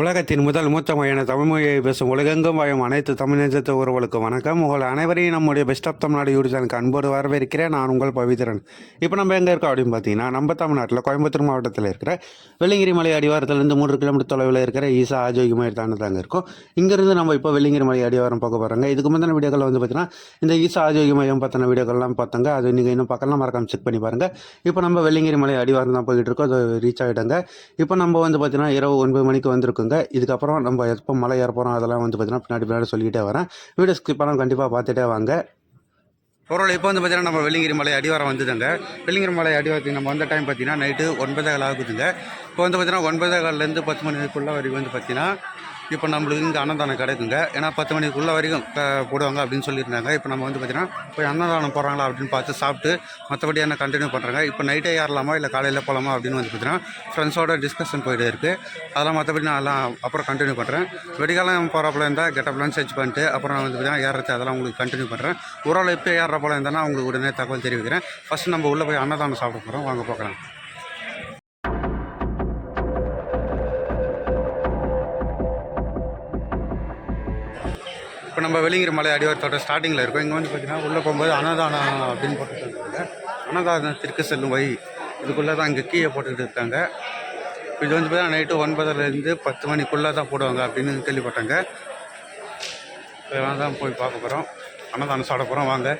உலகத்தின் முதல் மூத்த மொழியான தமிழ்மொழியை பேசும் உலகெங்கும் வாழும் அனைத்து தமிழ் நேசத்து உறவுகளுக்கும் வணக்கம். உங்கள் அனைவரையும் நம்முடைய பெஸ்ட் ஆஃப் தமிழ்நாடு யூடியூப் அன்போடு வரவேற்கிறேன். நான் உங்கள் பவித்ரன். இப்போ நம்ம எங்கே இருக்கோம் அப்படின்னு பார்த்தீங்கன்னா நம்ம தமிழ்நாட்டில் கோயம்புத்தூர் மாவட்டத்தில் இருக்கிற வெள்ளிங்கிரி மலை அடிவாரத்திலிருந்து மூன்று கிலோமீட்டர் தொலைவில் இருக்கிற ஈசா ஆஜோகி மயில் தாங்க இருக்கும். இங்கேருந்து நம்ம இப்போ வெள்ளிங்கிரி மலை அடிவாரம் பார்க்க போகிறாங்க இதுக்கு முந்தின வீடியோக்கள் வந்து பார்த்தீங்கன்னா இந்த ஈசா ஆஜோகி மையம் பற்றின வீடியோக்கள்லாம் பார்த்தாங்க. அது நீங்கள் இன்னும் பக்கம்லாம் மறக்காமல் செக் பண்ணி பாருங்கள் இப்போ நம்ம வெள்ளிங்கிரி மலை அடிவாரம் தான் போயிட்டு இருக்கோம். அது ரீச் ஆகிட்டாங்க இப்போ நம்ம வந்து பார்த்தீங்கன்னா இரவு ஒன்பது மணிக்கு வந்திருக்குங்க இதுக்கப்புறம் நம்ம எப்போ மலை ஏற போகிறோம் அதெல்லாம் வந்து பார்த்தீங்கன்னா பின்னாடி பின்னாடி சொல்லிக்கிட்டே வரேன். வீடியோ ஸ்கிப் பண்ணால் கண்டிப்பாக பார்த்துட்டே வாங்க. பொருள் இப்போ வந்து பார்த்தீங்கன்னா நம்ம வெள்ளிங்கிரி மலை அடிவாரம் வந்துதுங்க. வெள்ளிங்கிரி மலை அடிவாரத்துக்கு நம்ம வந்த டைம் பார்த்தீங்கன்னா நைட்டு ஒன்பதே கால் ஆகுதுங்க. இப்போ வந்து பார்த்தீங்கன்னா ஒன்பதே கால்லேருந்து பத்து மணிக்குள்ளே வரைக்கும் வந்து பார்த்தீங்கன்னா இப்போ நம்மளுக்கு இங்கே அன்னதானம் கிடைக்குங்க. ஏன்னா பத்து மணிக்குள்ளே வரைக்கும் போடுவாங்க அப்படின்னு சொல்லியிருந்தாங்க. இப்போ நம்ம வந்து பார்த்தீங்கன்னா போய் அன்னதானம் போடுறாங்களா அப்படின்னு பார்த்து சாப்பிட்டு மற்றபடி என்ன கண்டினியூ பண்ணுறாங்க இப்போ நைட்டே ஏறலாமா இல்லை காலையில் போகலாமா அப்படின்னு வந்து பார்த்தீங்கன்னா ஃப்ரெண்ட்ஸோட டிஸ்கஷன் போயிட்டு இருக்குது அதெல்லாம் மற்றபடி நான் எல்லாம் அப்புறம் கண்டினியூ பண்ணுறேன் வெடிகாலம் போகிறப்பல இருந்தால் கெட்டப்லாம் சர்ச் பண்ணிட்டு அப்புறம் வந்து பார்த்தீங்கன்னா ஏறது அதெல்லாம் உங்களுக்கு கண்டினியூ பண்ணுறேன் ஒரு இப்போ ஏறுற போல இருந்தால் உங்களுக்கு உடனே தகவல் தெரிவிக்கிறேன். ஃபஸ்ட் நம்ம உள்ளே போய் அன்னதானம் சாப்பிட போகிறோம் வாங்க பார்க்கலாம். இப்போ நம்ம வெளிங்கிற மலை அடிவாரத்தோட ஸ்டார்டிங்கில் இருக்கோம். இங்கே வந்து பார்த்தீங்கன்னா உள்ளே போகும்போது அன்னதானம் அப்படின்னு போட்டுருக்காங்க அன்னதானத்திற்கு செல்லும் வழி. இதுக்குள்ளே தான் இங்கே கீழே போட்டுக்கிட்டு இருக்காங்க. இது வந்து பார்த்தீங்கன்னா நைட்டு ஒன்பதுலேருந்து பத்து மணிக்குள்ளே தான் போடுவாங்க அப்படின்னு கேள்விப்பட்டாங்க. இதெல்லாம் தான் போய் பார்க்க போகிறோம் அன்னதானம் சாப்பிட போகிறோம் வாங்க.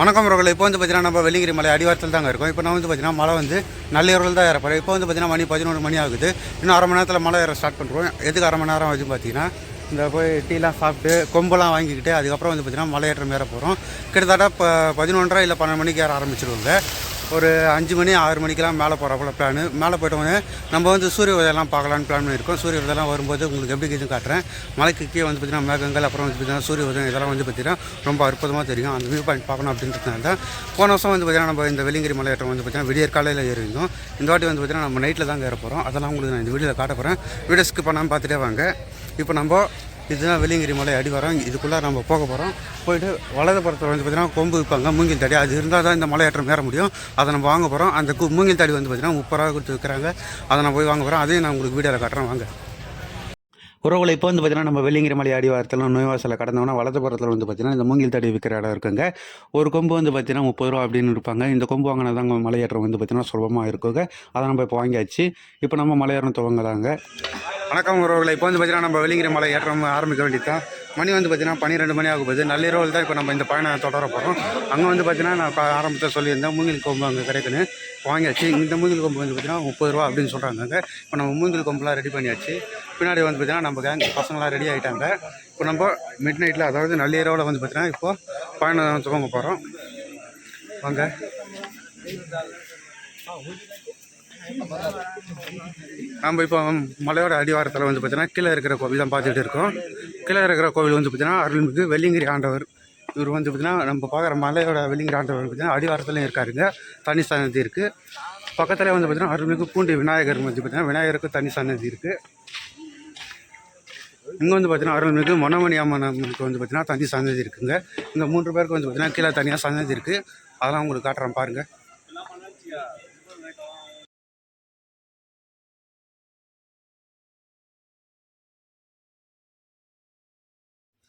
வணக்கம் ரோகல் இப்போ வந்து பார்த்தீங்கன்னா நம்ம வெள்ளிங்கிரி மலை அடிவாரத்தில் தாங்க இருக்கோம். இப்போ நான் வந்து பார்த்தீங்கன்னா மழை வந்து நள்ளிரவில் தான் ஏறப்போகிறேன் இப்போ வந்து பார்த்தீங்கன்னா மணி பதினொன்று மணி ஆகுது. இன்னும் அரை மணி நேரத்தில் மழை ஏற ஸ்டார்ட் பண்ணுறோம் எதுக்கு அரை மணி நேரம் ஆகுது பார்த்தீங்கன்னா இந்த போய் டீலாம் சாப்பிட்டு கொம்பெல்லாம் வாங்கிக்கிட்டு அதுக்கப்புறம் வந்து பார்த்தீங்கன்னா மலையேற்றம் ஏற போகிறோம் கிட்டத்தட்ட இப்போ பதினொன்றரை இல்லை பன்னெண்டு மணிக்கு ஏற ஆரம்பிச்சிருவாங்க. ஒரு அஞ்சு மணி ஆறு மணிக்கெலாம் மேலே போகிறப்பல பிளானு மேலே போயிட்டோன்னே நம்ம வந்து சூரிய உதயம்லாம் பார்க்கலான்னு பிளான் பண்ணியிருக்கோம். சூரிய உதயம்லாம் வரும்போது உங்களுக்கு எப்படி இது காட்டுறேன். மலைக்கு கீழே வந்து பார்த்திங்கன்னா மேகங்கள் அப்புறம் வந்து பார்த்தீங்கன்னா சூரிய உதயம் இதெல்லாம் வந்து பார்த்தீங்கன்னா ரொம்ப அற்புதமாக தெரியும். அந்த வியூ பாயிண்ட் பார்க்கணும் அப்படின்றதுனால தான் போன வருஷம் வந்து பார்த்திங்கன்னா நம்ம இந்த வெள்ளிங்கிரி மலையேற்றம் வந்து பார்த்தீங்கன்னா விடியற் காலையில் ஏறியிருந்தோம். இந்த வாட்டி வந்து பார்த்திங்கன்னா நம்ம நைட்டில் தான் ஏற போகிறோம் அதெல்லாம் உங்களுக்கு நான் இந்த வீடியோவில் காட்ட போகிறேன் வீடியோ ஸ்கிப் பண்ணாமல் பார்த்துட்டே வாங்க. இப்போ நம்ம இதுதான் வெள்ளிங்கிரி மலை அடிவாரம் இதுக்குள்ளே நம்ம போக போகிறோம். போயிட்டு வலது புறத்தில் வந்து பார்த்திங்கன்னா கொம்பு விற்பாங்க மூங்கில் தடி. அது இருந்தால் தான் இந்த மலையேற்றம் ஏற முடியும். அதை நம்ம வாங்க போகிறோம். அந்த கு- மூங்கில் தடி வந்து பார்த்திங்கன்னா முப்பது ரூபா கொடுத்து விற்கிறாங்க. அதை நான் போய் வாங்க போகிறோம் அதையும் நான் உங்களுக்கு வீடியோவில் காட்டுறேன். வாங்க. உறவுகளை இப்போ வந்து பார்த்தீங்கன்னா நம்ம வெள்ளிங்கிரி மலை அடிவாரத்தில் நோய்வாசலில் கடந்தோம்னா வலது புறத்தில் வந்து பார்த்தீங்கன்னா இந்த மூங்கில் தடி விற்கிற இடம் இருக்குங்க. ஒரு கொம்பு வந்து பார்த்தீங்கன்னா முப்பது ரூபா அப்படின்னு இருப்பாங்க இந்த கொம்பு வாங்கினதாங்க மலையேற்றம் வந்து பார்த்தீங்கன்னா சுலபமாக இருக்குங்க. அதை நம்ம இப்போ வாங்கியாச்சு. இப்போ நம்ம மலையேறம் துவங்கலாங்க. வணக்கம் உறவுகளை. இப்போ வந்து பார்த்தீங்கன்னா நம்ம வெள்ளிங்கிரி மலை ஏற்றம் ஆரம்பிக்க வேண்டியதான் மணி வந்து பார்த்தீங்கன்னா பன்னிரெண்டு மணி ஆகும் போது. நள்ளிரவில் தான் இப்போ நம்ம இந்த பயணம் தொடர போகிறோம் அங்கே வந்து பார்த்தீங்கன்னா நான் ஆரம்பத்தில் சொல்லியிருந்தேன் மூங்கில் கொம்பு அங்கே கிடைக்குன்னு. வாங்கியாச்சு. இந்த மூங்கில் கொம்பு வந்து பார்த்தீங்கன்னா முப்பது ரூபா அப்படின்னு சொல்கிறாங்க அங்கே. இப்போ நம்ம மூங்கில் கொம்புலாம் ரெடி பண்ணியாச்சு. பின்னாடி வந்து பார்த்தீங்கன்னா நம்ம கேங் பசங்களாம் ரெடி ஆகிட்டாங்க இப்போ நம்ம மிட் நைட்டில் அதாவது நள்ளிரவில் வந்து பார்த்தீங்கன்னா இப்போ பயணம் துவங்க போகிறோம் வாங்க. நம்ம இப்போ மலையோட அடிவாரத்தில் வந்து பார்த்தீங்கன்னா கீழே இருக்கிற கோவில் தான் பார்த்துட்டு இருக்கோம். கீழே இருக்கிற கோவில் வந்து பார்த்தீங்கன்னா அருள்மிகு வெள்ளிங்கிரி ஆண்டவர். இவர் வந்து பார்த்திங்கன்னா நம்ம பார்க்குற மலையோட வெள்ளிங்கிரி ஆண்டவர் பார்த்தீங்கன்னா அடிவாரத்துலையும் இருக்காருங்க தனி சன்னதி இருக்குது பக்கத்தில் வந்து பார்த்தீங்கன்னா அருள்மிகு பூண்டி விநாயகர் வந்து பார்த்தீங்கன்னா விநாயகருக்கு தனி சன்னதி இருக்குது இங்கே வந்து பார்த்தீங்கன்னா அருள்மிகு மனமணி அம்மனுக்கு வந்து பார்த்தீங்கன்னா தனி சன்னதி இருக்குங்க இங்கே. மூன்று பேருக்கு வந்து பார்த்தீங்கன்னா கீழே தனியாக சன்னதி இருக்குது அதெல்லாம் உங்களுக்கு காட்டுறேன் பாருங்கள்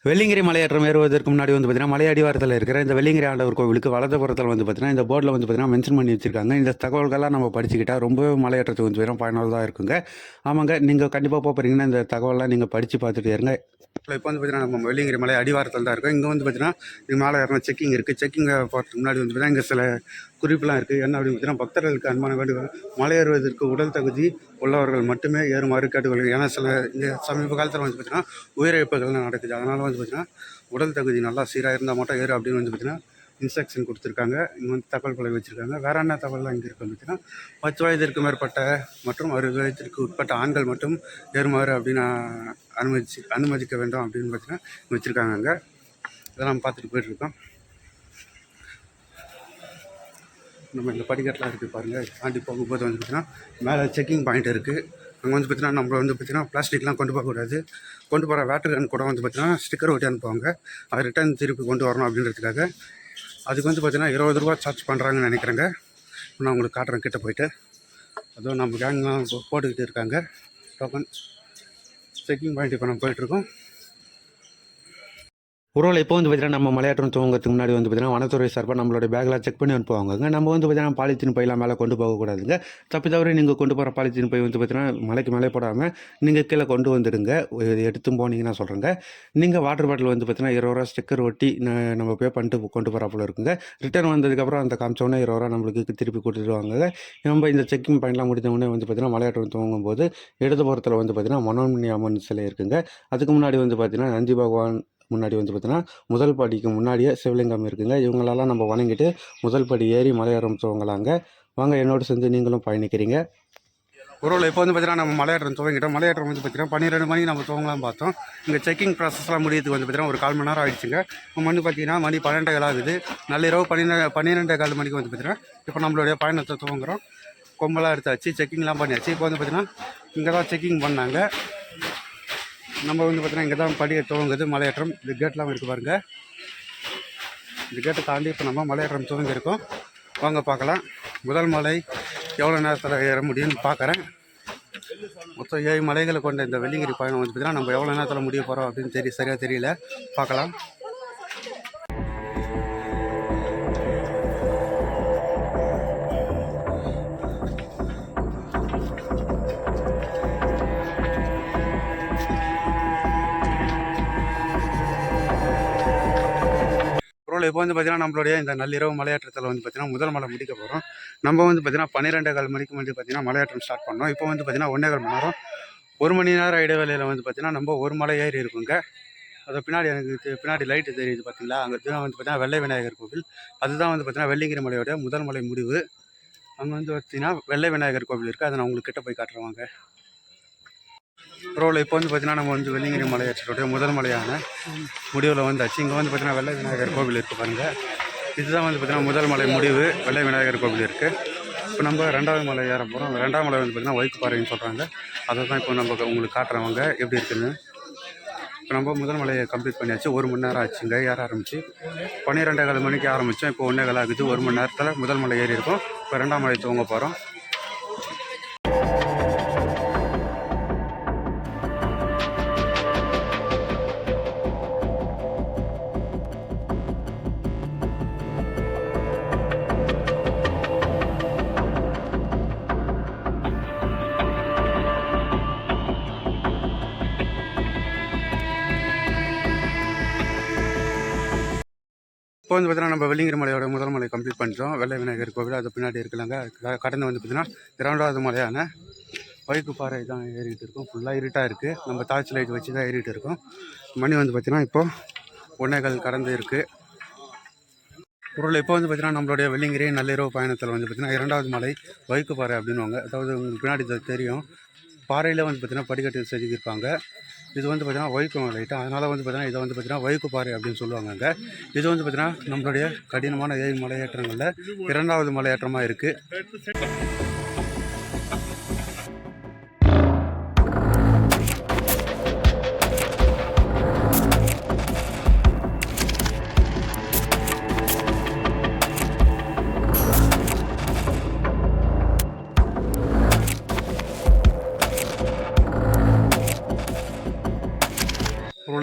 வெள்ளிங்கிரி மலையேற்றம் ஏறுவதற்கு முன்னாடி வந்து பார்த்தீங்கன்னா மலை அடிவாரத்தில் இருக்கிற இந்த வெள்ளிங்கிரி ஆண்டவர் கோவிலுக்கு வலதுபுறத்தில் வந்து பார்த்தீங்கன்னா இந்த போர்டில் வந்து பார்த்தீங்கன்னா மென்ஷன் பண்ணி வச்சிருக்காங்க. இந்த தகவல்கள்லாம் நம்ம படிச்சுக்கிட்டா ரொம்பவே மலையேற்றத்துக்கு வந்து பார்த்தீங்கன்னா பயனுள்ளதாக இருக்குங்க. ஆமாங்க நீங்கள் கண்டிப்பாக போகிறீங்கன்னா இந்த தகவல்லாம் நீங்கள் படித்து பார்த்துட்டு இருங்க இப்போ வந்து பார்த்தீங்கன்னா நம்ம வெள்ளிங்கிரி மலை அடிவாரத்தில் தான் இருக்கும். இங்கே வந்து பார்த்தீங்கன்னா இது மேலே ஏறினா செக்கிங் இருக்குது செக்கிங்கை போகிறதுக்கு முன்னாடி வந்து பார்த்தீங்கன்னா இங்கே சில குறிப்பெலாம் இருக்குது என்ன அப்படின்னு பார்த்தீங்கன்னா பக்தர்களுக்கு அன்பான வேண்டுகோள். மலையேறுவதற்கு உடல் தகுதி உள்ளவர்கள் மட்டுமே ஏறுமாறு கேட்டுக்கொள்கிறேன் ஏன்னா சில இந்த சமீப காலத்தில் வந்து பார்த்தீங்கன்னா உயிரிழப்புகள்லாம் நடக்குது. அதனால் வந்து பார்த்தீங்கன்னா உடல் தகுதி நல்லா சீராக இருந்தால் மட்டும் ஏறு அப்படின்னு வந்து பார்த்தீங்கன்னா இன்ஸ்ட்ரக்ஷன் கொடுத்துருக்காங்க. இங்கே வந்து தகவல் பலகை வச்சுருக்காங்க. வேற என்ன தகவல்லாம் இங்கே இருக்குது பார்த்தீங்கன்னா பத்து வயதிற்கு மேற்பட்ட மற்றும் அறுபது வயதிற்கு உட்பட்ட ஆண்கள் மட்டும் ஏறுமாறு அப்படின்னு அனுமதிச்சு அனுமதிக்க வேண்டும் அப்படின்னு பார்த்தீங்கன்னா வச்சுருக்காங்க அங்கே. இதெல்லாம் பார்த்துட்டு போயிட்டுருக்கோம் நம்ம இந்த படிக்கட்டெலாம் இருக்குது பாருங்கள். தாண்டி போகும்போது வந்து பார்த்தீங்கன்னா மேலே செக்கிங் பாயிண்ட் இருக்குது அங்கே வந்து பார்த்திங்கன்னா நம்ம வந்து பார்த்தீங்கன்னா பிளாஸ்டிக்லாம் கொண்டு போகக்கூடாது கொண்டு போகிற வேட்டர் கன் கூட வந்து பார்த்தீங்கன்னா ஸ்டிக்கர் ஒட்டி அனுப்புவாங்க. அதை ரிட்டர்ன் திருப்பி கொண்டு வரணும் அப்படின்றதுக்காக அதுக்கு வந்து பார்த்திங்கன்னா இருபது ரூபா சார்ஜ் பண்ணுறாங்கன்னு நினைக்கிறேங்க. நான் உங்களுக்கு காட்டுறேன் கிட்டே போயிட்டு. அதுவும் நம்ம கேங்லாம் போட்டுக்கிட்டு இருக்காங்க. டோக்கன் செக்கிங் பாயிண்ட் இப்போ நம்ம போயிட்டுருக்கோம் உருவில் இப்போ வந்து பார்த்தீங்கன்னா நம்ம மலையாட்டம் துவங்கத்துக்கு முன்னாடி வந்து பார்த்தீங்கன்னா வனத்துறை சார்பாக நம்மளோட பேக்லாம் செக் பண்ணி அனுப்புவாங்க நம்ம வந்து பார்த்தீங்கன்னா பாலித்தீன் பையெல்லாம் மேலே கொண்டு போகக்கூடாதுங்க தப்பி தவிர நீங்கள் கொண்டு போகிற பாலித்தீன் பை வந்து பார்த்தீங்கன்னா மலைக்கு மேலே போடாமல் நீங்கள் கீழே கொண்டு வந்துடுங்க. எடுத்து போனீங்கன்னா சொல்கிறேங்க நீங்கள் வாட்டர் பாட்டில் வந்து பார்த்தீங்கன்னா இருபது ரூபா ஸ்டிக்கர் ஒட்டி நம்ம பே பண்ணிட்டு கொண்டு போகிற போல இருக்குங்க. ரிட்டர்ன் வந்ததுக்கப்புறம் அந்த காமிச்சோடனே இருபது ரூபா நம்மளுக்கு திருப்பி கொடுத்துருவாங்க நம்ம இந்த செக்கிங் பாயிண்ட்லாம் முடித்த வந்து பார்த்தீங்கன்னா மலையாட்டம் தூங்கும்போது இடதுபுறத்தில் வந்து பார்த்தீங்கன்னா மனோன்மணி அம்மன் சிலை இருக்குங்க. அதுக்கு முன்னாடி வந்து பார்த்தீங்கன்னா நந்தி பகவான் முன்னாடி வந்து பார்த்தீங்கன்னா முதல் படிக்கு முன்னாடியே சிவலிங்கம் இருக்குங்க. இவங்களெல்லாம் நம்ம வணங்கிட்டு முதல் படி ஏறி மலையேறம் துவங்கலாங்க வாங்க என்னோட சேர்ந்து நீங்களும் பயணிக்கிறீங்க. ஒருவேளை இப்போ வந்து பார்த்தீங்கன்னா நம்ம மலையாற்றம் துவங்கிட்டோம். மலையாற்றம் வந்து பார்த்தீங்கன்னா பன்னிரெண்டு மணி நம்ம துவங்கலாம் பார்த்தோம். இங்கே செக்கிங் ப்ராசஸ்லாம் முடியறதுக்கு வந்து பார்த்தீங்கன்னா ஒரு கால் மணி நேரம் ஆகிடுச்சுங்க நம்ம மணி பார்த்தீங்கன்னா மணி பன்னெண்டு கால் ஆகுது. நள்ளிரவு பன்னிரெண்டு பன்னிரெண்டே கால் மணிக்கு வந்து பார்த்தீங்கன்னா இப்போ நம்மளுடைய பயணத்தை துவங்குறோம். கொம்பெல்லாம் எடுத்தாச்சு செக்கிங்லாம் பண்ணியாச்சு. இப்போ வந்து பார்த்தீங்கன்னா இங்கே தான் செக்கிங் பண்ணாங்க. நம்ம வந்து பார்த்தீங்கன்னா இங்கே தான் படியை துவங்குது மலையேற்றம். இந்த கேட்லாம் இருக்குது பாருங்கள் இந்த கேட்டை தாண்டி இப்போ நம்ம மலையேற்றம் துவங்கியிருக்கோம். வாங்க பார்க்கலாம். முதல் மலை எவ்வளோ நேரத்தில் ஏற முடியும்னு பார்க்குறேன். மொத்தம் ஏழு மலைகளை கொண்ட இந்த வெள்ளிங்கிரி பயணம் வந்து பார்த்திங்கன்னா நம்ம எவ்வளோ நேரத்தில் முடிய போகிறோம் அப்படின்னு தெரிய சரியாக தெரியல. பார்க்கலாம். இப்போ வந்து பார்த்தீங்கன்னா நம்மளுடைய இந்த நள்ளிரவு மலையாற்றத்தில் வந்து பார்த்தீங்கன்னா முதல் மலை முடிக்க போகிறோம் நம்ம வந்து பார்த்தீங்கன்னா பன்னிரெண்டே கால் மணிக்கு வந்து பார்த்தீங்கன்னா மலையாற்றம் ஸ்டார்ட் பண்ணோம். இப்போ வந்து பார்த்தீங்கன்னா ஒன்றே கால் மணி நேரம். ஒரு மணி நேரம் இடைவேளையில் வந்து பார்த்தீங்கன்னா நம்ம ஒரு மலை ஏறி இருக்குங்க. அது பின்னாடி எனக்கு பின்னாடி லைட்டு தெரியுது பார்த்தீங்களா அங்கே தான் வந்து பார்த்தீங்கன்னா வெள்ளை விநாயகர் கோவில். அதுதான் வந்து பார்த்தீங்கன்னா வெள்ளிங்கிரி மலையோட முதல் மலை முடிவு. அங்கே வந்து பார்த்தீங்கன்னா வெள்ளை விநாயகர் கோவில் இருக்குது அதை நான் உங்களுக்கு கிட்ட போய் காட்டுறவாங்க ரோவில் இப்போ வந்து பார்த்தீங்கன்னா நம்ம வந்து வெள்ளிங்கிரி மலையாற்றோடைய முதல் மலையான முடிவில் வந்தாச்சு. இங்கே வந்து பார்த்தீங்கன்னா வெள்ளை விநாயகர் கோவில் இருக்குது பாருங்கள் இதுதான் வந்து பார்த்தீங்கன்னா முதல் மலை முடிவு. வெள்ளை விநாயகர் கோவில் இருக்குது இப்போ நம்ம ரெண்டாவது மலை ஏற போகிறோம் ரெண்டாவது மலை வந்து பார்த்தீங்கன்னா ஒய்க்குப்பாறைன்னு சொல்கிறாங்க அதை தான் இப்போ நம்ம உங்களுக்கு காட்டுறவங்க எப்படி இருக்குன்னு. இப்போ நம்ம முதல் மலையை கம்ப்ளீட் பண்ணியாச்சு. ஒரு மணி நேரம் ஆச்சுங்க. ஏற ஆரம்பிச்சு. பன்னிரெண்டே கால் மணிக்கு ஆரம்பித்தோம் இப்போ ஒன்றே கால் ஆகுது. ஒரு மணி நேரத்தில் முதல் மலை ஏறி இருக்கோம் இப்போ ரெண்டாம் மலை தூங்க போகிறோம் இப்போ வந்து பார்த்தீங்கன்னா நம்ம வெள்ளிங்கிரி மலையோட முதல் மலை கம்ப்ளீட் பண்ணிட்டோம். வெள்ளை விநாயகர் கோவில் அது பின்னாடி இருக்கலாங்க. கடந்து வந்து பார்த்தீங்கன்னா இரண்டாவது மலையான வைக்கு பாறை தான் ஏறிக்கிட்டு இருக்கோம். ஃபுல்லாக இருட்டாக இருக்குது நம்ம டார்ச் லைட் வச்சு தான் ஏறிட்டு இருக்கோம். மணி வந்து பார்த்தீங்கன்னா இப்போது ஒன்னேகால் கடந்து இருக்குது பொருள் இப்போ வந்து பார்த்தீங்கன்னா நம்மளுடைய வெள்ளிங்கிரி நள்ளிரவு பயணத்தில் வந்து பார்த்தீங்கன்னா இரண்டாவது மலை வைக்கு பாறை அப்படின்னுவாங்க. அதாவது உங்களுக்கு பின்னாடி தெரியும். பாறையில் வந்து பார்த்திங்கன்னா படிக்கட்டு செதுக்கியிருப்பாங்க. இது வந்து பார்த்திங்கன்னா வைக்கும் லைட்டாக அதனால் வந்து பார்த்திங்கன்னா இதை வந்து பார்த்தீங்கன்னா வைக்கு பாறை அப்படின்னு சொல்லுவாங்க அங்கே. இது வந்து பார்த்திங்கன்னா நம்மளுடைய கடினமான ஏழு மலையேற்றங்களில் இரண்டாவது மலையேற்றமாக இருக்குது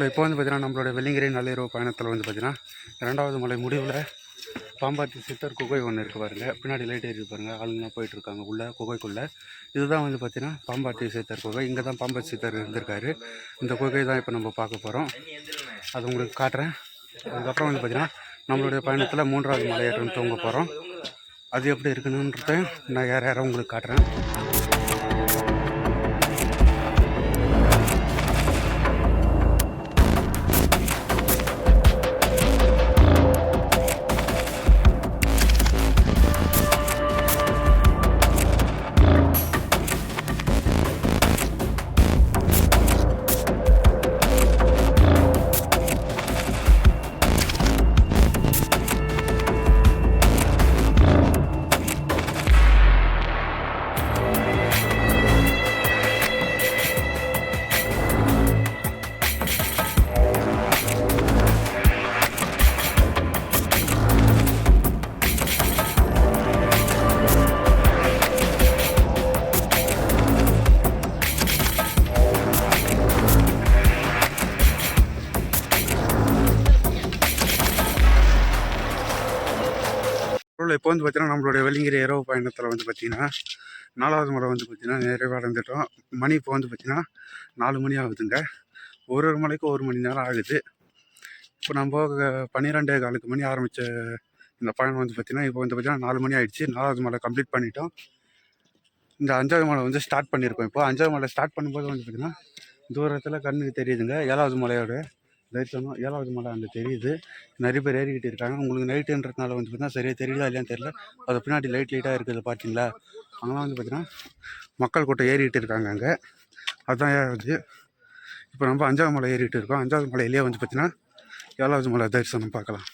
இப்போ வந்து பார்த்தீங்கன்னா நம்மளோட வெள்ளிங்கிரி நள்ளிரவு பயணத்தில் வந்து பார்த்திங்கன்னா இரண்டாவது மலை முடிவில் பாம்பாத்தி சித்தர் குகை ஒன்று இருக்குது பாருங்க. பின்னாடி லைட் ஏறி பாருங்க. ஆளுங்க போயிட்டு இருக்காங்க உள்ள குகைக்குள்ளே. இதுதான் வந்து பார்த்தீங்கன்னா பாம்பாட்டி சித்தர் குகை. இங்கே தான் பாம்பாத்தி சித்தர் இருந்திருக்காரு. இந்த குகை தான் இப்போ நம்ம பார்க்க போகிறோம் அது உங்களுக்கு காட்டுறேன். அதுக்கப்புறம் வந்து பார்த்தீங்கன்னா நம்மளுடைய பயணத்தில் மூன்றாவது மலையேற்றம் தூங்க போகிறோம் அது எப்படி இருக்கணுன்றதையும் நான் யார் யாரும் உங்களுக்கு காட்டுறேன். இப்போ வந்து பார்த்தீங்கன்னா நம்மளுடைய வெள்ளிங்கிரி இரவு பயணத்தில் வந்து பார்த்திங்கன்னா நாலாவது மலை வந்து பார்த்தீங்கன்னா நிறைவடைந்துட்டோம். மணி இப்போ வந்து பார்த்திங்கன்னா நாலு மணி ஆகுதுங்க. ஒரு ஒரு மலைக்கும் ஒரு மணி நேரம் ஆகுது. இப்போ நம்ம பன்னிரெண்டே காலுக்கு மணி ஆரம்பித்த இந்த பயணம் வந்து பார்த்திங்கன்னா இப்போ வந்து பார்த்திங்கன்னா நாலு மணி ஆகிடுச்சு நாலாவது மலை கம்ப்ளீட் பண்ணிட்டோம். இந்த அஞ்சாவது மலை வந்து ஸ்டார்ட் பண்ணியிருக்கோம் இப்போ. அஞ்சாவது மலை ஸ்டார்ட் பண்ணும்போது வந்து பார்த்தீங்கன்னா தூரத்தில் கண்ணுக்கு தெரியுதுங்க. ஏழாவது மலையோட தரிசனம் ஏழாவது மலை அங்கே தெரியுது. நிறைய பேர் ஏறிக்கிட்டு இருக்காங்க. உங்களுக்கு நைட்டுன்றதுனால வந்து பார்த்தீங்கன்னா சரியாக தெரியுதா இல்லையான்னு தெரியல. அது பின்னாடி லைட் லைட்டாக இருக்குது பார்த்தீங்களா? அங்கெல்லாம் வந்து பார்த்தீங்கன்னா மக்கள் கூட்டம் ஏறிக்கிட்டு இருக்காங்க அங்கே. அதுதான் ஏறாது இப்போ நம்ம அஞ்சாவது மலை ஏறிக்கிட்டு இருக்கோம். அஞ்சாவது மலையிலேயே வந்து பார்த்தீங்கன்னா ஏழாவது மலை தரிசனம் பார்க்கலாம்.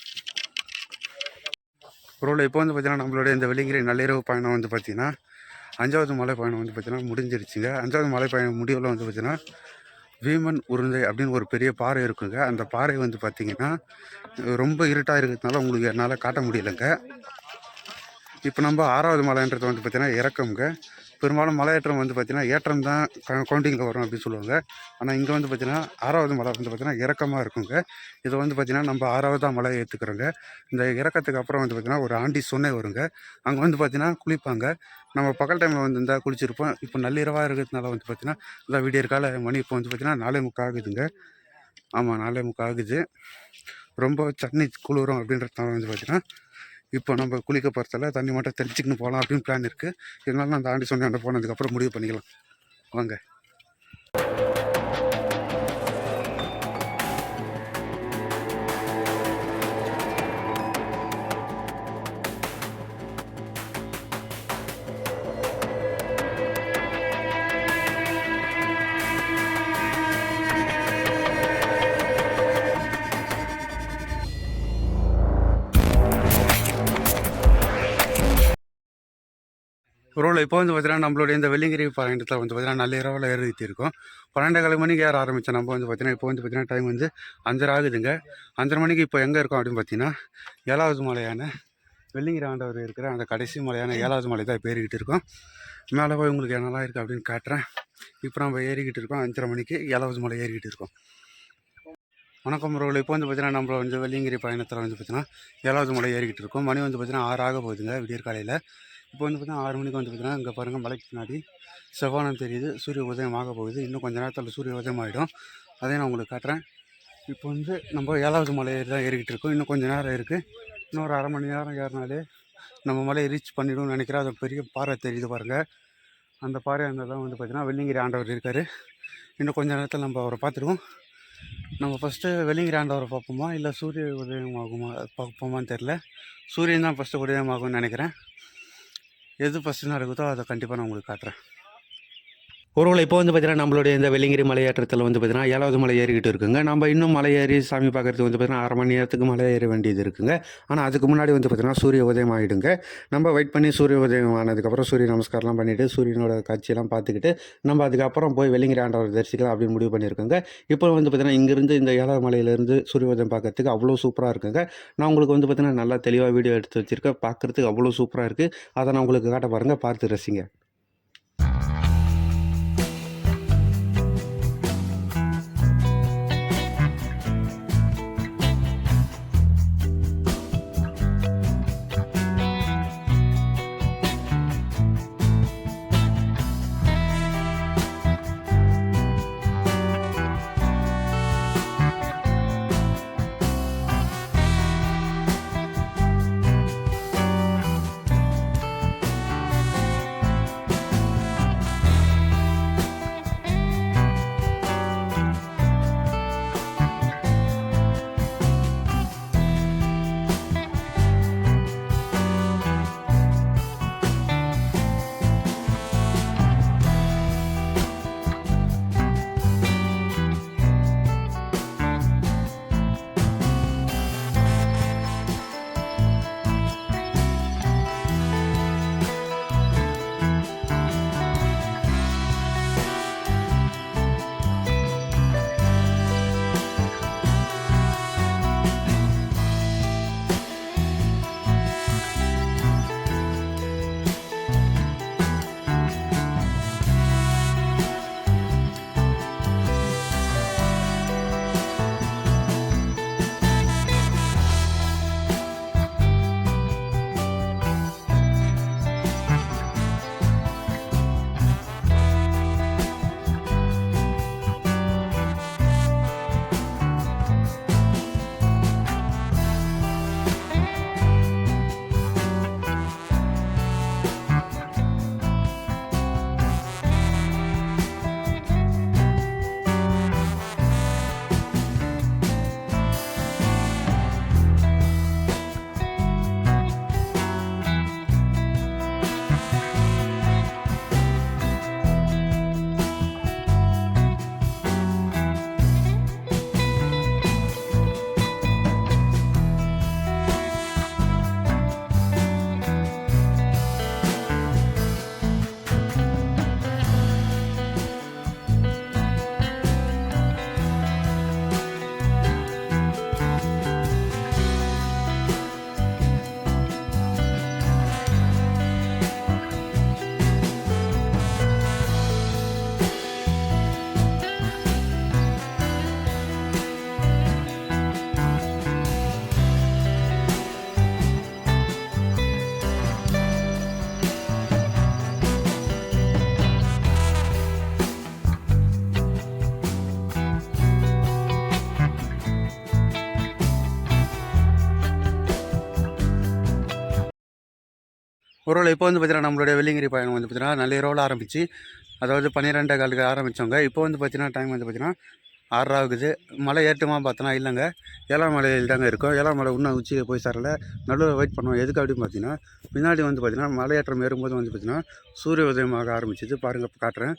ரோல இப்போ வந்து பார்த்தீங்கன்னா நம்மளுடைய இந்த வெளிங்கிற நள்ளிரவு பயணம் வந்து பார்த்திங்கன்னா அஞ்சாவது மலை பயணம் வந்து பார்த்திங்கன்னா முடிஞ்சிருச்சுங்க. அஞ்சாவது மலை பயணம் முடிவில் வந்து பார்த்திங்கன்னா வீமன் உருண்டை அப்படின்னு ஒரு பெரிய பாறை இருக்குங்க. அந்த பாறை வந்து பார்த்தீங்கன்னா ரொம்ப இருட்டாக இருக்கிறதுனால உங்களுக்கு என்னால் காட்ட முடியலைங்க. இப்போ நம்ம ஆறாவது மலைன்றது வந்து பார்த்தீங்கன்னா இறக்கம்ங்க. பெரும்பாலும் மலையேற்றம் வந்து பார்த்தீங்கன்னா ஏற்றம் தான் கவுண்டிங்கில் வரும் அப்படின்னு சொல்லுவாங்க. ஆனால் இங்கே வந்து பார்த்தீங்கன்னா ஆறாவது மலை வந்து பார்த்தீங்கன்னா இறக்கமாக இருக்குங்க. இதை வந்து பார்த்திங்கன்னா நம்ம ஆறாவதாக மலை ஏற்றுக்கிறோங்க இந்த இறக்கத்துக்கு அப்புறம் வந்து பார்த்திங்கன்னா ஒரு ஆண்டி சொன்னை வருங்க. அங்கே வந்து பார்த்தீங்கன்னா குளிப்பாங்க. நம்ம பகல் டைமில் வந்து இருந்தால் குளிச்சிருப்போம். இப்போ நள்ளிரவாக இருக்கிறதுனால வந்து பார்த்திங்கன்னா இந்த விடியற் கால மணி இப்போ வந்து பார்த்திங்கன்னா நாலே முக்கால் ஆகுதுங்க. ஆமாம் நாலே முக்கால் ஆகுது. ரொம்ப சட்னி குளிரும் அப்படின்றதுனால வந்து பார்த்திங்கன்னா இப்போ நம்ம குளிக்க போகிறதால தண்ணி மட்டும் தெளிச்சிக்கின்னு போகலாம் அப்படின்னு பிளான் இருக்குது இருந்தாலும் அந்த ஆண்டி சொன்ன போனதுக்கப்புறம் முடிவு பண்ணிக்கலாம். வாங்க. ரோல் இப்போ வந்து பார்த்தீங்கன்னா நம்மளுடைய இந்த வெள்ளிங்கிரி பயணத்தில் வந்து பார்த்தீங்கன்னா நல்ல இரவில் ஏறிட்டு இருக்கும் பன்னெண்டு கால மணிக்கு ஏற ஆரம்பித்தோம் நம்ம வந்து பார்த்தீங்கன்னா இப்போ வந்து பார்த்தீங்கன்னா டைம் வந்து அஞ்சரை ஆகுதுங்க. அஞ்சரை மணிக்கு இப்போ எங்கே இருக்கோம் அப்படின்னு பார்த்தீங்கன்னா ஏழாவது மலையான வெள்ளிங்கிரி ஆண்டவர் இருக்கிற அந்த கடைசி மலையான ஏழாவது மலை தான் இப்போ ஏறிக்கிட்டு இருக்கோம். மேலே போய் உங்களுக்கு என்னெல்லாம் இருக்குது அப்படின்னு காட்டுறேன். இப்போ நம்ம ஏறிக்கிட்டு இருக்கோம். அஞ்சரை மணிக்கு ஏழாவது மலை ஏறிக்கிட்டு இருக்கோம். வணக்கம் ரோல் இப்போ வந்து பார்த்தீங்கன்னா நம்ம வந்து வெள்ளிங்கிரி பயணத்தில் வந்து பார்த்தீங்கன்னா ஏழாவது மலை ஏறிக்கிட்டு இருக்கோம். மணி வந்து பார்த்தீங்கன்னா ஆறு ஆக போகுதுங்க விடியற்காலையில் இப்போ வந்து பார்த்தீங்கன்னா ஆறு மணிக்கு வந்து பார்த்தீங்கன்னா இங்கே பாருங்கள் மலைக்கு பின்னாடி செவ்வானம் தெரியுது. சூரிய உதயம் ஆக போகுது. இன்னும் கொஞ்ச நேரத்தில் சூரிய உதயம் ஆகிடும் அதையும் நான் உங்களுக்கு காட்டுறேன். இப்போ வந்து நம்ம ஏழாவது மலை தான் ஏறிக்கிட்டு இருக்கோம். இன்னும் கொஞ்சம் நேரம் இருக்குது இன்னும் ஒரு அரை மணி நேரம் ஏறினாலே நம்ம மலையை ரீச் பண்ணிவிடும்னு நினைக்கிறேன். அது பெரிய பாறை தெரியுது பாருங்கள் அந்த பாறை அந்த தான் வந்து பார்த்தீங்கன்னா வெள்ளிங்கிரி ஆண்டவர் இருக்கார். இன்னும் கொஞ்ச நேரத்தில் நம்ம அவரை பார்த்துருவோம். நம்ம ஃபஸ்ட்டு வெள்ளிங்கிரி ஆண்டவரை பார்ப்போமா? இல்லை சூரிய உதயம் ஆகுமா? பார்ப்போமான்னு தெரில சூரியன் தான் ஃபஸ்ட்டு உதயம் ஆகும்னு நினைக்கிறேன். எது ஃபஸ்ட்டு நடக்குதோ அதை கண்டிப்பாக நான் உங்களுக்கு காட்டுறேன். ஒருவேளை இப்போ வந்து பார்த்தீங்கன்னா நம்மளுடைய இந்த வெள்ளிங்கிரி மலையேற்றத்தில் வந்து பார்த்தீங்கன்னா ஏழாவது மலை ஏறிக்கிட்டு இருக்குங்க. நம்ம இன்னும் மலை ஏறி சாமி பார்க்கறதுக்கு வந்து பார்த்தீங்கன்னா அரை மணி நேரத்துக்கு மலை ஏற வேண்டியது இருக்குங்க. ஆனால் அதுக்கு முன்னாடி வந்து பார்த்தீங்கன்னா சூரிய உதயம் ஆகிடுங்க நம்ம வெயிட் பண்ணி சூரிய உதயம் ஆனதுக்கப்புறம் சூரிய நமஸ்காரம்லாம் பண்ணிவிட்டு சூரியனோட காட்சியெல்லாம் பார்த்துக்கிட்டு நம்ம அதுக்கப்புறம் போய் வெள்ளிங்கிரி ஆண்டவர் தரிசிக்கலாம் அப்படின்னு முடிவு பண்ணியிருக்கோங்க. இப்போ வந்து பார்த்தீங்கன்னா இங்கேருந்து இந்த ஏழாவது மலையிலேருந்து சூரிய உதயம் பார்க்கறதுக்கு அவ்வளோ சூப்பராக இருக்குங்க. நான் உங்களுக்கு வந்து பார்த்தீங்கன்னா நல்லா தெளிவாக வீடியோ எடுத்து வச்சுருக்கேன். பார்க்குறதுக்கு அவ்வளோ சூப்பராக இருக்குது அதை நான் உங்களுக்கு காட்ட பாருங்கள் பார்த்து ரசிங்க. ஒருவேளை இப்போ வந்து பார்த்தீங்கன்னா நம்மளுடைய வெள்ளிங்கிரி பயணம் வந்து பார்த்தீங்கன்னா நல்ல இரவில் ஆரம்பிச்சு அதாவது பன்னிரெண்டே காலுக்கு ஆரம்பித்தவங்க இப்போ வந்து பார்த்தீங்கன்னா டைம் வந்து பார்த்தீங்கன்னா ஆறரை ஆகுது. மலை ஏற்றமா பார்த்தோன்னா இல்லைங்க. ஏழாம் மலையில் தாங்க இருக்கும். ஏழாம் மலை இன்னும் உச்சியில் போய் சேரல. நடுவில் வெயிட் பண்ணுவோம். எதுக்கு அப்படின்னு பார்த்தீங்கன்னா பின்னாடி வந்து பார்த்தீங்கன்னா மலையேற்றம் ஏறும்போது வந்து பார்த்தீங்கன்னா சூரிய உதயமாக ஆரம்பிச்சிது. பாருங்கள் காட்டுறேன்.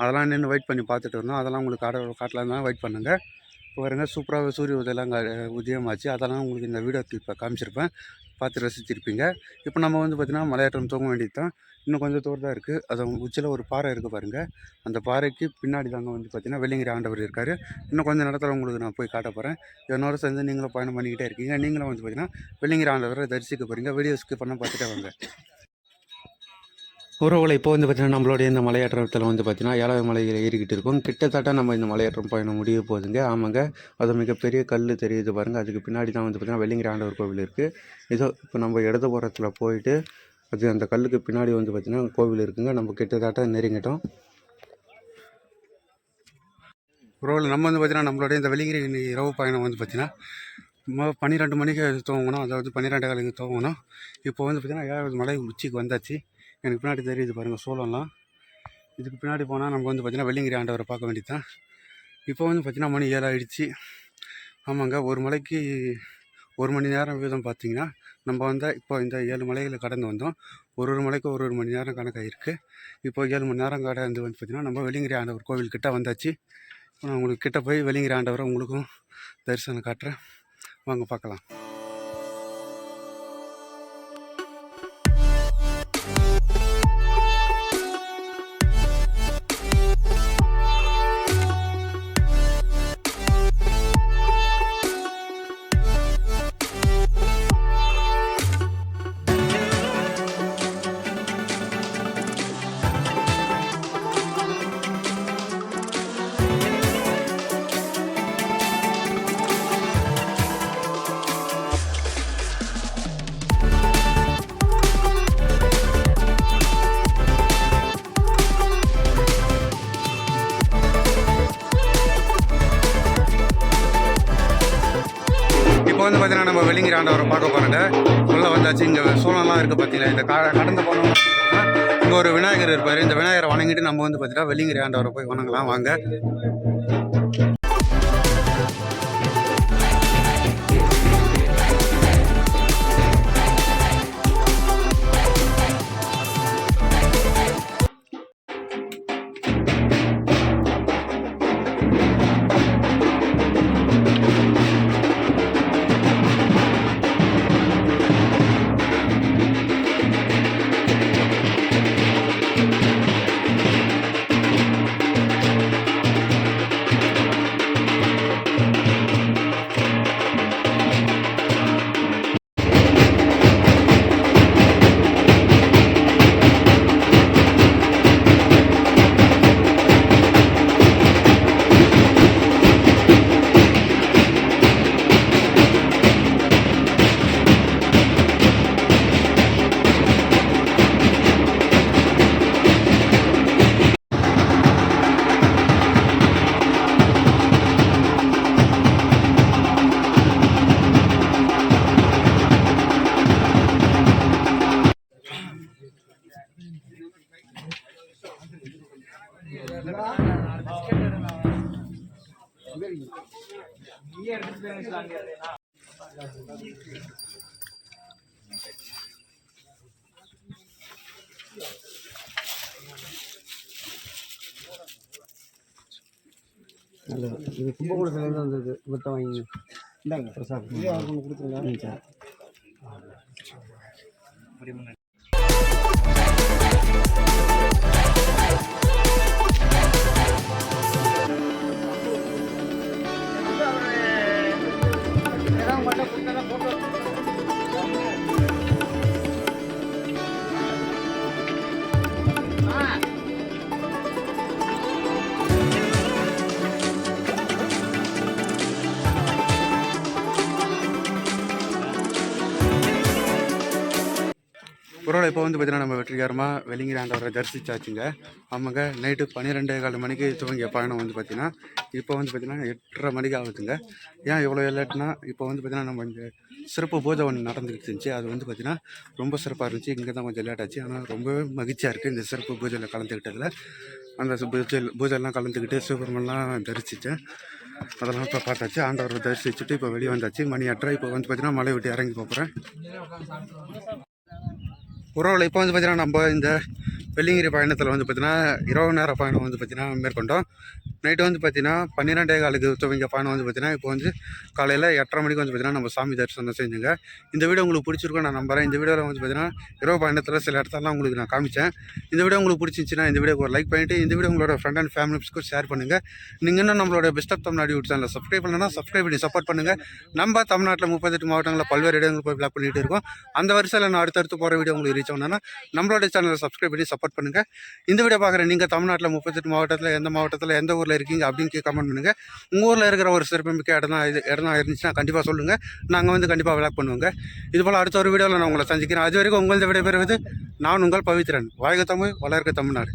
அதெல்லாம் நின்று வெயிட் பண்ணி பார்த்துட்டு இருந்தோம். அதெல்லாம் உங்களுக்கு காட காட்டலாம் தான் வெயிட் பண்ணுங்கள் இப்போ பாருங்கள் சூப்பராக சூரிய உதயம்லாம் உதயமாச்சு. அதெல்லாம் உங்களுக்கு இந்த வீடியோ கிளிப்பை காமிச்சிருப்பேன். பார்த்து ரசிச்சிருப்பீங்க. இப்போ நம்ம வந்து பார்த்திங்கன்னா மலையாட்டம் தூங்க வேண்டியது தான் இன்னும் கொஞ்சம் தூரம் தான் இருக்குது அது உச்சியில் ஒரு பாறை இருக்குது பாருங்கள் அந்த பாறைக்கு பின்னாடி தாங்க வந்து பார்த்திங்கன்னா வெள்ளிங்கிரி ஆண்டவர் இருக்கார். இன்னும் கொஞ்சம் நேரத்தில் உங்களுக்கு நான் போய் காட்ட போகிறேன் என்னோட சேர்ந்து நீங்களும் பயணம் பண்ணிக்கிட்டே இருக்கீங்க. நீங்களும் வந்து பார்த்தீங்கன்னா வெள்ளிங்கிரி ஆண்டவரை தரிசிக்க போகிறீங்க வீடியோ ஸ்கிப் பண்ண பார்த்துட்டே வாங்க. உறவுகளை இப்போ வந்து பார்த்தீங்கன்னா நம்மளுடைய இந்த மலையேற்றத்தில் வந்து பார்த்திங்கன்னா ஏழாவது மலையில் ஏறிக்கிட்டு இருக்கோம். கிட்டத்தட்ட நம்ம இந்த மலையேற்றம் பயணம் முடிய போகுதுங்க. ஆமாங்க. அது மிகப்பெரிய கல் தெரியுது பாருங்கள் அதுக்கு பின்னாடி தான் வந்து பார்த்திங்கன்னா வெள்ளிங்கிரி ஆண்டவர் கோவில் இருக்குது இதோ இப்போ நம்ம இடது புறத்தில் போயிட்டு அது அந்த கல்லுக்கு பின்னாடி வந்து பார்த்திங்கன்னா கோவில் இருக்குங்க. நம்ம கிட்டத்தட்ட நெருங்கிட்டோம். ரோல் நம்ம வந்து பார்த்திங்கன்னா நம்மளுடைய இந்த வெள்ளிங்கிரி இரவு பயணம் வந்து பார்த்திங்கன்னா நம்ம பன்னிரெண்டு மணிக்கு துவங்கணும் அதாவது பன்னிரெண்டு காலுக்கு துவங்கணும் இப்போ வந்து பார்த்தீங்கன்னா ஏழாவது மலை உச்சிக்கு வந்தாச்சு. எனக்கு பின்னாடி தெரியுது பாருங்கள் சோளம்லாம். இதுக்கு பின்னாடி போனால் நம்ம வந்து பார்த்திங்கன்னா வெள்ளிங்கிரி ஆண்டவரை பார்க்க வேண்டியது தான் இப்போ வந்து பார்த்தீங்கன்னா மணி ஏழாயிடுச்சு. ஆமாங்க ஒரு மலைக்கு ஒரு மணி நேரம் வீதம் பார்த்தீங்கன்னா நம்ம வந்து இப்போ இந்த ஏழு மலைகளை கடந்து வந்தோம். ஒரு ஒரு மலைக்கு ஒரு ஒரு மணி நேரம் கணக்காகிருக்கு இப்போ ஏழு மணி நேரம் கடந்து வந்து பார்த்திங்கன்னா நம்ம வெள்ளிங்கிரி ஆண்டவர் கோவில் கிட்ட வந்தாச்சு. இப்போ நான் உங்களுக்கு கிட்டே போய் வெள்ளிங்கிரி ஆண்டவரை உங்களுக்கும் தரிசனம் காட்டுறேன். வாங்க பார்க்கலாம். போனோம் இங்கே ஒரு விநாயகர் இருப்பார். இந்த விநாயகரை வணங்கிட்டு நம்ம வந்து பார்த்தீங்கன்னா வெள்ளிங்கிரி ஆண்டவரை போய் வணங்கலாம். வாங்க. இது கும்பகோணத்துலேருந்து வந்தது. இவர்கிட்ட வாங்கி இந்தாங்க. பிரசாத் கொடுத்துருங்க? பரவாயில்ல இப்போ வந்து பார்த்தீங்கன்னா நம்ம வெற்றிகரமாக வெள்ளிங்கிரி தரிசிச்சாச்சுங்க. ஆமாங்க நைட்டு பன்னிரெண்டே கால் மணிக்கு துவங்கிய பயணம் வந்து பார்த்திங்கன்னா இப்போ வந்து பார்த்தீங்கன்னா எட்டரை மணிக்கு ஆகுதுங்க. ஏன் இவ்வளோ லேட்னா இப்போ வந்து பார்த்திங்கன்னா நம்ம இந்த சிறப்பு பூஜை ஒன்று நடந்துக்கிட்டு இருந்துச்சு. அது வந்து பார்த்திங்கன்னா ரொம்ப சிறப்பாக இருந்துச்சு. இங்கே தான் கொஞ்சம் லேட் ஆச்சு. ஆனால் ரொம்பவே மகிழ்ச்சியாக இருக்குது இந்த சிறப்பு பூஜையில் கலந்துக்கிட்டதில் அந்த பூஜை பூஜைலாம் கலந்துக்கிட்டு சூப்பர்மெல்லாம் தரிசித்தேன் அதெல்லாம் இப்போ பார்த்தாச்சு. ஆண்டவர் தரிசிச்சுட்டு இப்போ வெளியே வந்தாச்சு. மணி அட்டரை இப்போ வந்து பார்த்திங்கன்னா மலை விட்டு இறங்கி போகிறேன் உறவில் இப்போ வந்து பார்த்திங்கன்னா நம்ம இந்த வெள்ளிங்கிரி பயணத்தில் வந்து பார்த்தீங்கன்னா இரவு நேர பயணம் வந்து பார்த்தீங்கன்னா மேற்கொண்டோம். நைட்டு வந்து பார்த்தீங்கன்னா பன்னிரெண்டே காலுக்கு துவங்க பயணம் வந்து பார்த்தீங்கன்னா இப்போ வந்து காலையில் எட்டரை மணிக்கு வந்து பார்த்தீங்கன்னா நம்ம சாமி தரிசனம் செஞ்சுங்க. இந்த வீடியோ உங்களுக்கு பிடிச்சிருக்கும் நான் நம்புறேன். இந்த வீடியோவில் வந்து பார்த்தீங்கன்னா இரவு பயணத்தில் சில இடத்தெல்லாம் உங்களுக்கு நான் காமிச்சேன். இந்த வீடியோ உங்களுக்கு பிடிச்சிருந்துச்சுன்னா இந்த வீடியோக்கு ஒரு லைக் பண்ணிவிட்டு இந்த வீடியோ உங்களோட ஃப்ரெண்ட் அண்ட் ஃபேமிலிஸ்க்கு ஷேர் பண்ணுங்கள் நீங்கள் இன்னும் நம்மளோட பெஸ்ட் ஆஃப் தமிழ்நாடு யூடியூப் சேனலில் சப்ஸ்கிரைப் பண்ணலன்னா சப்ஸ்கிரைப் பண்ணி சப்போர்ட் பண்ணுங்கள் நம்ம தமிழ்நாட்டில் முப்பத்தெட்டு மாவட்டங்களில் பல்வேறு இடங்களுக்கு போய் பிளாக் பண்ணிகிட்டு இருக்கோம். அந்த வருஷத்தில் நான் அடுத்தடுத்து போகிற வீடியோ உங்களுக்கு ரீச் நம்மளோட சேனலை சப்ஸ்கிரைப் பண்ணி சப்போர்ட் பண்ணுங்கள் இந்த வீடியோ பார்க்குற நீங்கள் தமிழ்நாட்டில் முப்பத்தெட்டு மாவட்டத்தில் எந்த மாவட்டத்தில் எந்த ஊரில் இருக்கீங்க அப்படின்னு கமெண்ட் பண்ணுங்கள் உங்கள் ஊரில் இருக்கிற ஒரு சிறப்புமிக்க இடம் தான் இது இடம் தான் இருந்துச்சுன்னா கண்டிப்பாக சொல்லுங்கள் நாங்கள் வந்து கண்டிப்பாக விளாக் பண்ணுவோங்க. இது போல் அடுத்த ஒரு வீடியோவில் நான் உங்களை சந்திக்கிறேன். அது வரைக்கும் உங்களது விடைபெறுவது நான் உங்கள் பவித்ரன். வாழ்க தமிழ் வளர்க்க தமிழ்நாடு.